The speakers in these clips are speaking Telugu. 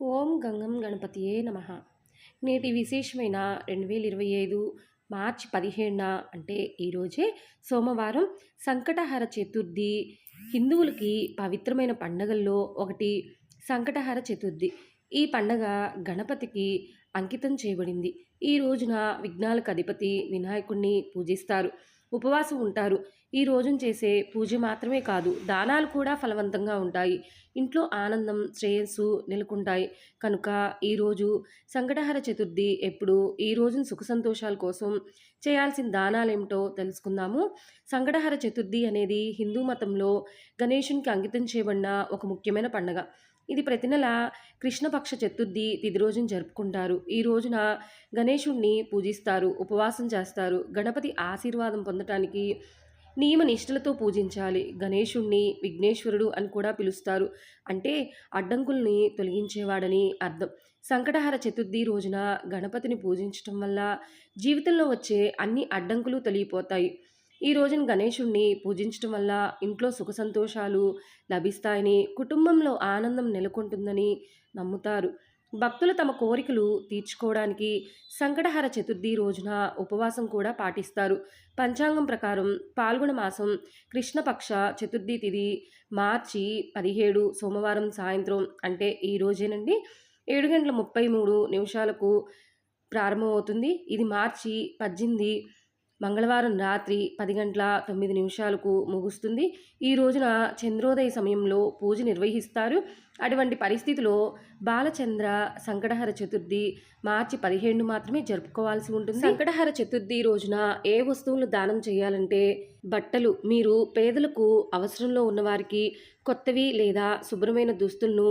ఓం గంగం గణపతియే నమ. నేటి విశేషమైన రెండు వేల ఇరవై ఐదు మార్చి పదిహేడున అంటే ఈరోజే సోమవారం సంకటహర చతుర్థి హిందువులకి పవిత్రమైన పండగల్లో ఒకటి సంకటహర చతుర్థి. ఈ పండగ గణపతికి అంకితం చేయబడింది. ఈ రోజున విఘ్నాలకు అధిపతి వినాయకుడిని పూజిస్తారు. ఉపవాసం ఉంటారు. ఈ రోజున చేసే పూజ మాత్రమే కాదు దానాలు కూడా ఫలవంతంగా ఉంటాయి. ఇంట్లో ఆనందం శ్రేయస్సు నెలకొంటాయి. కనుక ఈరోజు సంకటహర చతుర్థి ఎప్పుడు ఈ రోజున సుఖ సంతోషాల కోసం చేయాల్సిన దానాలు ఏమిటో తెలుసుకుందాము. సంకటహర చతుర్థి అనేది హిందూ మతంలో గణేషునికి అంకితం చేయబడిన ఒక ముఖ్యమైన పండుగ. ఇది ప్రతి నెల కృష్ణపక్ష చతుర్థి తిది రోజున జరుపుకుంటారు. ఈ రోజున గణేశుణ్ణి పూజిస్తారు ఉపవాసం చేస్తారు. గణపతి ఆశీర్వాదం పొందటానికి నియమ నిష్ఠలతో పూజించాలి. గణేశుణ్ణి విఘ్నేశ్వరుడు అని కూడా పిలుస్తారు. అంటే అడ్డంకుల్ని తొలగించేవాడని అర్థం. సంకటహర చతుర్థి రోజున గణపతిని పూజించటం వల్ల జీవితంలో వచ్చే అన్ని అడ్డంకులు తొలగిపోతాయి. ఈ రోజున గణేశుణ్ణి పూజించటం వల్ల ఇంట్లో సుఖ సంతోషాలు లభిస్తాయని కుటుంబంలో ఆనందం నెలకొంటుందని నమ్ముతారు. భక్తులు తమ కోరికలు తీర్చుకోవడానికి సంకటహర చతుర్థి రోజున ఉపవాసం కూడా పాటిస్తారు. పంచాంగం ప్రకారం పాల్గొన మాసం కృష్ణపక్ష చతుర్థి తిథి మార్చి పదిహేడు సోమవారం సాయంత్రం అంటే ఈ రోజేనండి. ఏడు గంటల ముప్పై మూడు నిమిషాలకు ప్రారంభమవుతుంది. ఇది మార్చి పద్దెనిమిది మంగళవారం రాత్రి పది గంటల తొమ్మిది నిమిషాలకు ముగుస్తుంది. ఈ రోజున చంద్రోదయ సమయంలో పూజ నిర్వహిస్తారు. అటువంటి పరిస్థితిలో బాలచంద్ర సంకటహర చతుర్థి మార్చి పదిహేను మాత్రమే జరుపుకోవాల్సి ఉంటుంది. సంకటహర చతుర్థి రోజున ఏ వస్తువులు దానం చేయాలంటే బట్టలు మీరు పేదలకు అవసరంలో ఉన్నవారికి కొత్తవి లేదా శుభ్రమైన దుస్తులను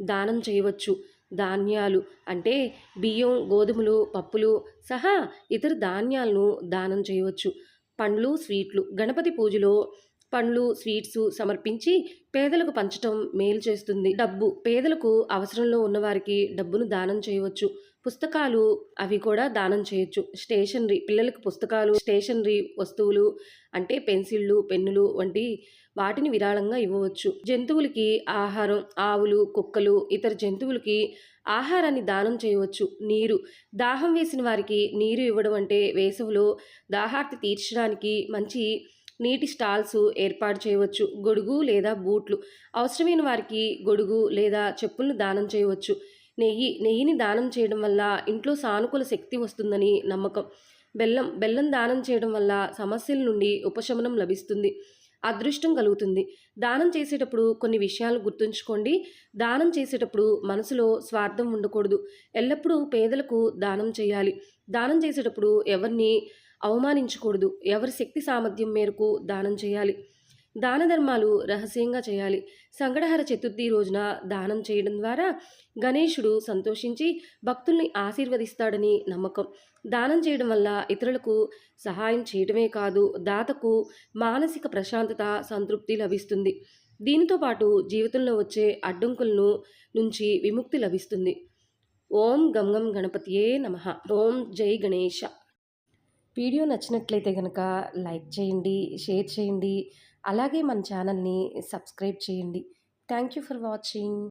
దానం చేయవచ్చు. ధాన్యాలు అంటే బియ్యం గోధుమలు పప్పులు సహా ఇతర ధాన్యాలను దానం చేయవచ్చు. పండ్లు స్వీట్లు. గణపతి పూజలో పండ్లు స్వీట్స్ సమర్పించి పేదలకు పంచటం మేలు చేస్తుంది. డబ్బు. పేదలకు అవసరంలో ఉన్నవారికి డబ్బును దానం చేయవచ్చు. పుస్తకాలు అవి కూడా దానం చేయొచ్చు. స్టేషనరీ. పిల్లలకు పుస్తకాలు స్టేషనరీ వస్తువులు అంటే పెన్సిళ్ళు పెన్నులు వంటి వాటిని విరాళంగా ఇవ్వవచ్చు. జంతువులకి ఆహారం ఆవులు కుక్కలు ఇతర జంతువులకి ఆహారాన్ని దానం చేయవచ్చు. నీరు. దాహం వేసిన వారికి నీరు ఇవ్వడం అంటే వేసవిలో దాహార్తి తీర్చడానికి మంచి నీటి స్టాల్స్ ఏర్పాటు చేయవచ్చు. గొడుగు లేదా బూట్లు. అవసరమైన వారికి గొడుగు లేదా చెప్పులను దానం చేయవచ్చు. నెయ్యి. నెయ్యిని దానం చేయడం వల్ల ఇంట్లో సానుకూల శక్తి వస్తుందని నమ్మకం. బెల్లం. బెల్లం దానం చేయడం వల్ల సమస్యల నుండి ఉపశమనం లభిస్తుంది. అదృష్టం కలుగుతుంది. దానం చేసేటప్పుడు కొన్ని విషయాలు గుర్తుంచుకోండి. దానం చేసేటప్పుడు మనసులో స్వార్థం ఉండకూడదు. ఎల్లప్పుడూ పేదలకు దానం చేయాలి. దానం చేసేటప్పుడు ఎవరిని అవమానించకూడదు. ఎవరి శక్తి సామర్థ్యం మేరకు దానం చేయాలి. దాన ధర్మాలు రహస్యంగా చేయాలి. సంగడహర చతుర్థి రోజున దానం చేయడం ద్వారా గణేశుడు సంతోషించి భక్తుల్ని ఆశీర్వదిస్తాడని నమ్మకం. దానం చేయడం వల్ల ఇతరులకు సహాయం చేయడమే కాదు దాతకు మానసిక ప్రశాంతత సంతృప్తి లభిస్తుంది. దీనితో పాటు జీవితంలో వచ్చే అడ్డంకులను నుంచి విముక్తి లభిస్తుంది. ఓం గంగం గణపతియే నమ. ఓం జై గణేష వీడియో నచ్చినట్లయితే కనుక లైక్ చేయండి షేర్ చేయండి అలాగే మన ఛానల్ని సబ్స్క్రైబ్ చేయండి. Thank you for watching.